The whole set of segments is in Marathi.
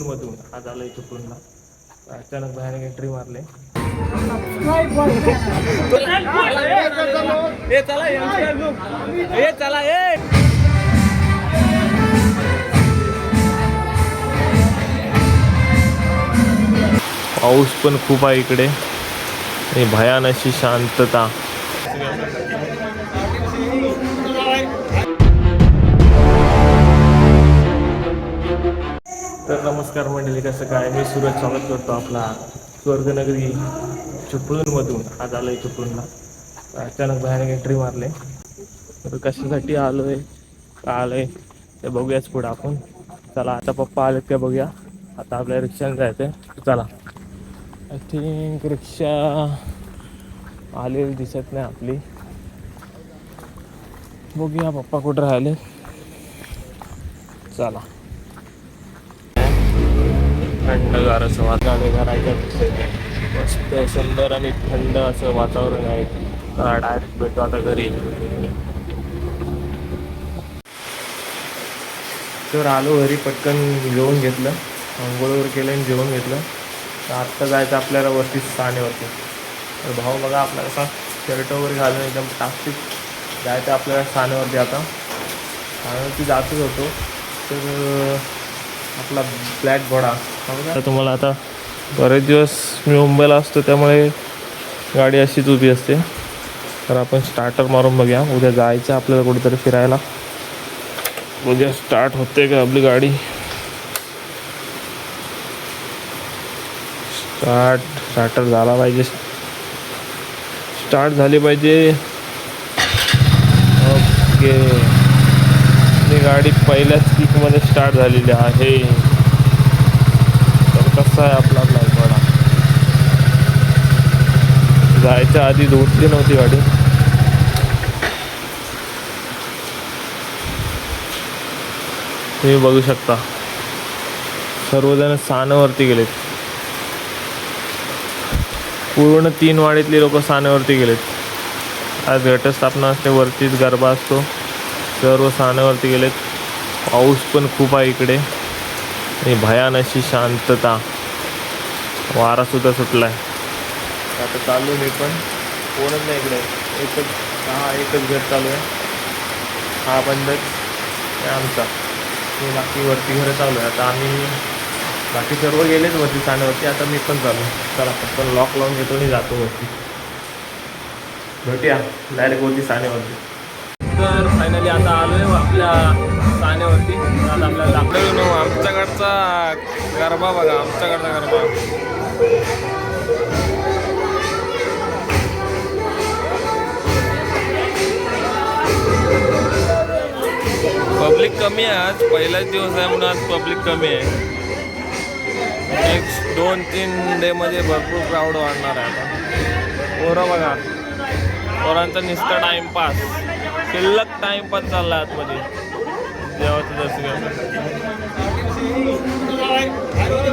मधून आज आलोय पूर्ण अचानक बाहेर एंट्री मारले. चला हे पाऊस पण खूप आहे इकडे. आणि भयान अशी शांतता. तर नमस्कार मंडळी कसं काय? मी सूरज स्वागत करतो आपला स्वर्गनगरी चिपळूणमधून आज आलोय चिपळूणला अचानक बाहेर एंट्री मारले. तर कशासाठी आलोय? का आलोय? ते बघूयाच पुढं आपण. चला आता पप्पा आलेत का बघूया. आता आपल्या रिक्षाने जायचं आहे चला. आय थिंक रिक्षा आलेली दिसत नाही आपली. बघूया पप्पा कुठं राहिले. चला. थंडगार असं वातावरण करायचं मस्त सुंदर आणि थंड असं वातावरण आहे डायरेक्ट भेटतो आता घरी तर आलो घरी पटकन जेवण घेतलं. आंघोळवर केलं आणि जेवण घेतलं. तर आत्ता जायचं आपल्याला वरती स्थानेवरती तर भाऊ बघा आपला कसा शर्ट वगैरे घालून एकदम टाकतीत जायचं आपल्याला स्थानेवरती आता. ठाण्यावरती जातच होतो. तर आपला ब्लॅक घोडा. तुम्हाला आता बरेच दिवस मी मुंबईला असतो त्यामुळे गाडी अशीच उभी असते. तर आपण स्टार्टर मारून बघूया. उद्या जायचं आपल्याला कुठेतरी फिरायला. उद्या स्टार्ट होते का आपली गाडी? स्टार्ट स्टार्टर झाला पाहिजे. स्टार्ट झाली पाहिजे. ओके आपली गाडी पहिल्याच किकमध्ये स्टार्ट झालेली आहे. तर कसा आहे आपला ब्लॅक जायच्या आधी धुतली नव्हती गाडी. तुम्ही बघू शकता. सर्वजण सानवरती गेलेत. पूर्ण तीन वाडीतली लोक सानेवरती गेलेत. आज घटस्थापना असते वरतीच गरबा असतो. सर्व सानेवरती गेलेत. पाऊस पण खूप आहे इकडे. आणि भयान अशी शांतता. वारासुद्धा सुटला आहे आता चालू मी पण. कोणच नाही इकडे. एकच हा एकच घर चालू आहे. हा बंदच आहे. आमचा. मी बाकी वरती घरं चालू आहे आता आम्ही बाकी सर्व गेलेच वरती ठाण्यावरती आता मी पण चालू चला पण लॉक लावून घेतो आणि जातो वरती. भेटूया. डायरेक्ट वरती सानेवरती तर फायनली आता आलोय आपल्या सानेवरती आता आपल्याला नो आमच्याकडचा गरबा बघा आमच्याकडचा गरबा. पब्लिक कमी आहे आज पहिलाच दिवस आहे म्हणून आज पब्लिक कमी आहे. नेक्स्ट दोन तीन डेमध्ये भरपूर क्राऊड वाढणार आहे आता. पोरं बघा. पोरांचा नुसता टाइमपास शिल्लक टाइमपास चालला आतमध्ये. देवाचं दर्शन घेऊन.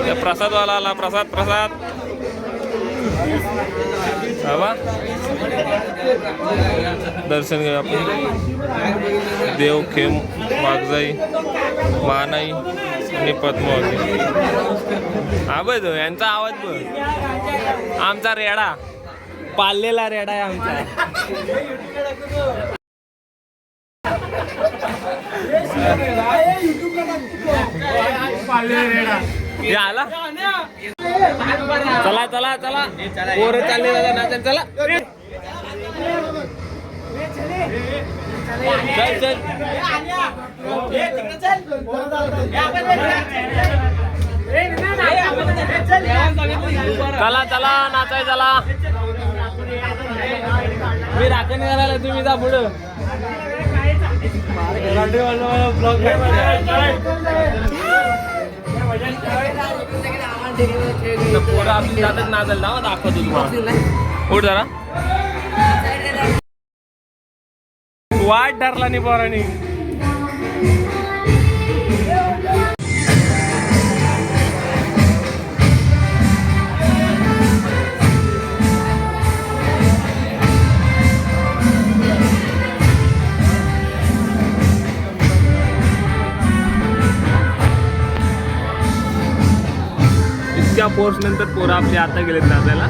त्या प्रसादवाला आला. प्रसाद प्रसाद. बाबा. दर्शन घेऊ आपण. देव खेम वागजाई मानाई आणि पद्मावती. हा बघ तो, यांचा आवाज बघ. आमचा रेडा. पाळलेला रेडा आहे आमचा. आला चला चला चला. पोरं चालले दादा नाचन चला. चल चल. चला चला नाचाय चला. मी राखण करायला तुम्ही जा पुढं. पोरं आपली जातात नाचायला दाखवतो तुम्हाला उठ जरा वाट धरला नाही पोरांनी. कोर्स नंतर पोरं आपले आता गेलेत नाचायला.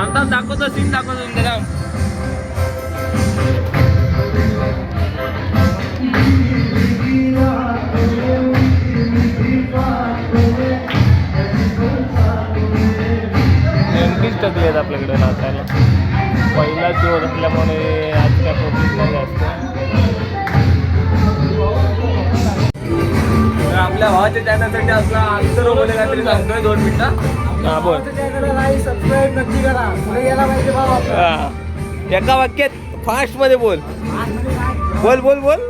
आमचा दाखवतो सीन दाखवतो तुमचं काम नेमकीच टकली आहेत आपल्याकडे नाचायला. पहिलाच दिवस असल्यामुळे भावाच्या चॅनलसाठी असला आन्सर वगैरे काहीतरी सांगतोय दोन मिनिटं. हा बोल. सबस्क्राईब नक्की करा. पुढे गेला पाहिजे आपला. हा. एका वाक्यात फास्टमध्ये बोल. बोल बोल बोल.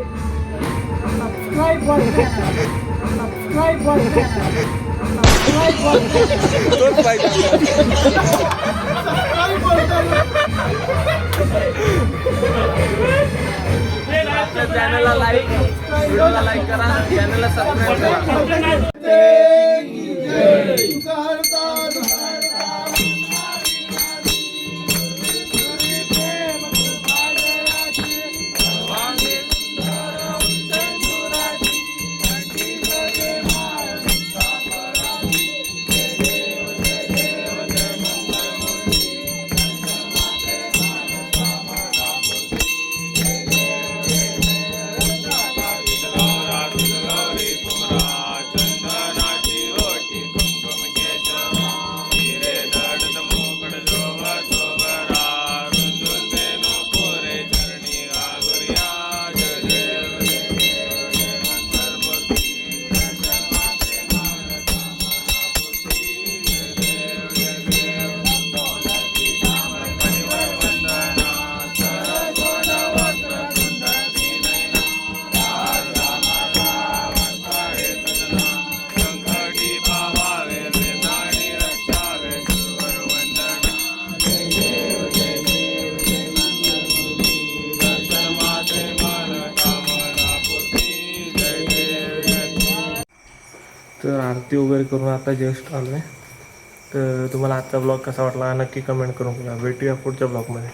तोच पाहिजे. आपल्या चॅनलला लाईक व्हिडिओला लाईक करा चॅनलला सबस्क्राईब करा. तर आरती वगैरे करून आता जस्ट आलो आहे तर तुम्हाला आजचा ब्लॉग कसा वाटला? नक्की कमेंट करून बोला. भेटूया पुढच्या ब्लॉगमध्ये